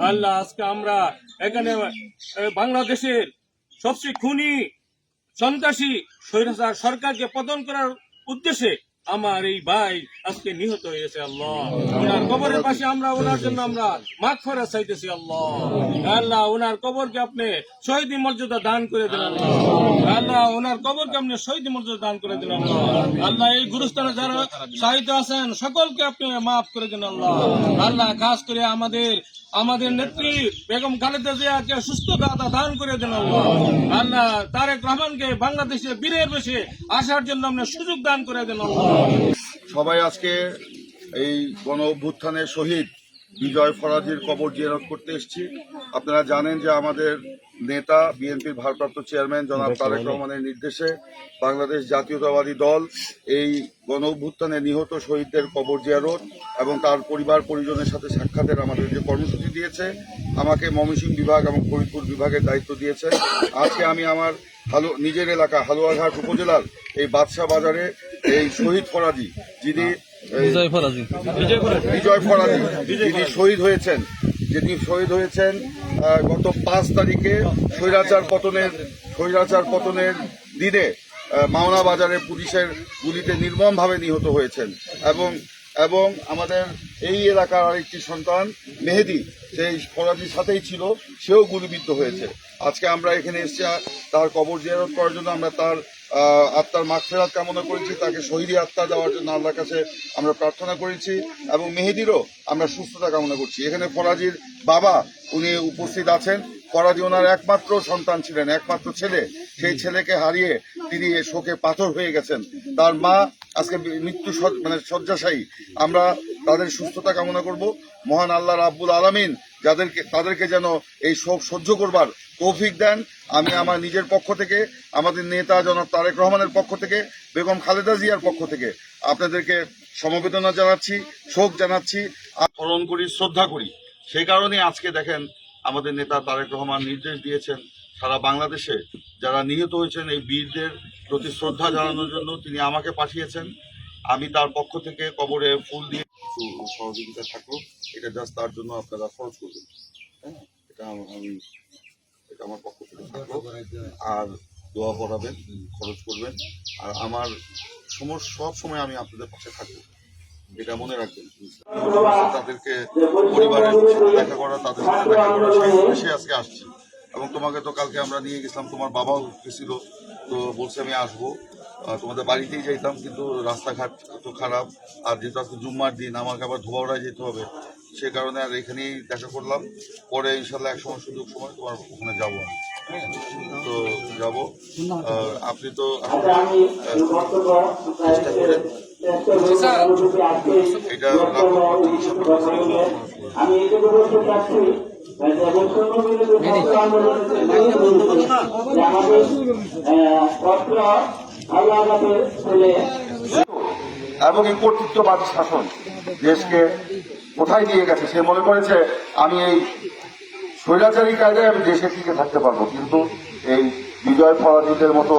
আল্লাহ আজকে আমরা এখানে বাংলাদেশের সবচেয়ে খুনি সন্ত্রাসী স্বৈরাচার সরকারকে পতন করার উদ্দেশ্যে আমার এই ভাই আজকে নিহত হয়েছে, আল্লাহ। ওনার কবরের পাশে আমরা, ওনার জন্য আমরা মাঠ ফেরা চাইতেছি, আল্লাহ। আল্লাহ, ওনার কবরকে আপনি শহীদ মর্যাদা দান করে দেন, আল্লাহ। আল্লাহ, ওনার কবরকে আপনি শহীদ মর্যাদা দান করে আল্লাহ। আল্লাহ, এই গুরুস্থানে যারা আছেন, সকলকে আপনি মাফ করে দেন, আল্লাহ। আল্লাহ খাস করে আমাদের আমাদের নেত্রী বেগম খালেদা জিয়াকে সুস্থতা দান করে দেন আল্লাহ। তারেক রহমানকে বাংলাদেশে বীরের বেশে আসার জন্য আমরা সুযোগ দান করে দেন সবাই আজকে এই গণ অভ্যুত্থানের শহীদ বিজয় ফরাজির কবর জিয়ারত করতে এসেছি। আপনারা জানেন যে আমাদের নেতা বিএনপির ভারপ্রাপ্ত চেয়ারম্যান জনাব তারেক রহমানের নির্দেশে বাংলাদেশ জাতীয়তাবাদী দল এই গণ অভ্যুত্থানে নিহত শহীদদের কবর জিয়ারত এবং তার পরিবার পরিজনের সাথে সাক্ষাতের আমাদের যে কর্মসূচি দিয়েছে আমাকে ময়মনসিংহ বিভাগ এবং ফরিদপুর বিভাগের দায়িত্ব দিয়েছে। আজকে আমি আমার হালু নিজের এলাকা হালুয়াঘাট উপজেলার এই বাদশাহ বাজারে এই শহীদ ফরাজি যিনি এই বিজয় ফরাজি। যিনি শহীদ হয়েছেন যিনি শহীদ হয়েছেন গত পাঁচ তারিখে স্বৈরাচার পতনের স্বৈরাচার পতনের দিনে মাওনা বাজারে পুলিশের গুলিতে নির্মমভাবে নিহত হয়েছেন। এবং এবং আমাদের এই এলাকার আরেকটি সন্তান মেহেদি সেই ফরাজির সাথেই ছিল সেও গুলিবিদ্ধ হয়েছে। আজকে আমরা এখানে এসেছি আহ, তার কবর জিয়ারত করার জন্য আমরা তার আত্মার মাগফেরাত কামনা করেছি, তাকে শহীদি আত্মা দেওয়ার জন্য আল্লাহর কাছে আমরা প্রার্থনা করেছি এবং মেহেদিরও আমরা সুস্থতা কামনা করছি। এখানে ফরাজির বাবা উনি উপস্থিত আছেন। ফরাজি ওনার একমাত্র সন্তান ছিলেন, একমাত্র ছেলে। সেই ছেলেকে হারিয়ে তিনি শোকে পাথর হয়ে গেছেন। তার মা আজকে মৃত্যু মানে শয্যাশায়ী। আমরা তাদের সুস্থতা কামনা করব। মহান আল্লাহ রাব্বুল আলামিন যাদেরকে, তাদেরকে যেন এই শোক সহ্য করবার তৌফিক দেন। আমি আমার নিজের পক্ষ থেকে, আমাদের নেতা জনাব তারেক রহমানের পক্ষ থেকে, বেগম খালেদা জিয়ার পক্ষ থেকে আপনাদেরকে সমবেদনা জানাচ্ছি, শোক জানাচ্ছি। স্মরণ করি, শ্রদ্ধা করি। সেই কারণে আজকে দেখেন আমাদের নেতা তারেক রহমান নির্দেশ দিয়েছেন সারা বাংলাদেশে যারা নিহত হয়েছেন এই বীরদের প্রতি শ্রদ্ধা জানানোর জন্য তিনি আমাকে পাঠিয়েছেন। আমি তার পক্ষ থেকে কবরে ফুল দিয়ে কিছু সহযোগিতা থাকল। এটা জাস্ট তার জন্য আপনারা খরচ করবেন। হ্যাঁ? এটা আমি এটা আমার পক্ষ থেকে আর দোয়া পড়াবেন খরচ করবেন। আর আমার সময় সব সময় আমি আপনাদের পাশে থাকব। এটা মনে রাখবেন। তাদেরকে পরিবারের সাথে দেখা করা তাদের সাথে দেখা করা সেই উদ্দেশ্যে আজকে আসছি। এবং তোমাকে তো কালকে আমরা নিয়ে গেছিলাম তোমার বাবাও গেছিল তো বলছে আমি আসব। তোমাদের বাড়িতেই যাইতাম কিন্তু রাস্তাঘাট তো খারাপ। আর যেহেতু আজকে জুম্মার দিন আমাকে আবার ধোবাউড়ায় যেতে হবে। সে কারণে আর এখানেই দেখা করলাম। পরে ইনশাল্লাহ এক সময় সুযোগ সময় তোমার ওখানে যাব আমি। তো যাব। আপনি তো চেষ্টা করেন। করতেছেন। আমি এটুকু বলতে চাচ্ছি এবং এই কর্তৃত্ববাদ শাসন দেশকে কোথায় নিয়ে গেছে সে মনে করেছে আমি এই স্বৈরাচারী কায়দায় আমি দেশে টিকে থাকতে পারব কিন্তু এই বিজয় পরাজিতের মতো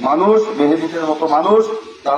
মানুষ মেহেদিদের মতো মানুষ